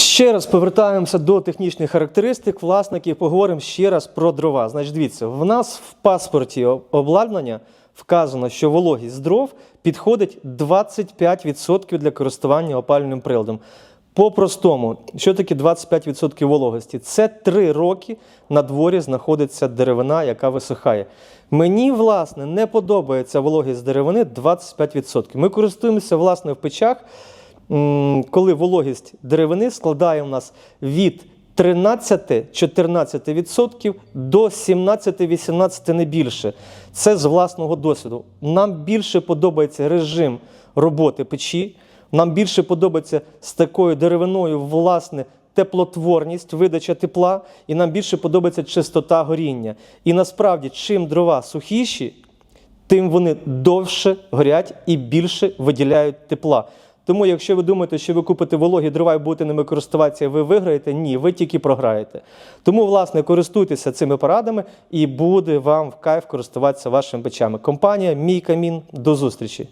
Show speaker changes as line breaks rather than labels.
Ще раз повертаємося до технічних характеристик власників. Поговоримо ще раз про дрова. Значить, дивіться, в нас в паспорті обладнання вказано, що вологість дров підходить 25% для користування опалювальним приладом. По-простому, що таке 25% вологості? Це 3 роки на дворі знаходиться деревина, яка висихає. Мені, власне, не подобається вологість деревини 25%. Ми користуємося, власне, в печах коли вологість деревини складає у нас від 13-14% до 17-18% не більше. Це з власного досвіду. Нам більше подобається режим роботи печі, нам більше подобається з такою деревиною власне теплотворність, видача тепла, і нам більше подобається чистота горіння. І насправді, чим дрова сухіші, тим вони довше горять і більше виділяють тепла. Тому, якщо ви думаєте, що ви купите вологі дрова і будете ними користуватися, ви виграєте, ні, ви тільки програєте. Тому, власне, користуйтеся цими порадами і буде вам в кайф користуватися вашими печами. Компанія Мій Камін. До зустрічі!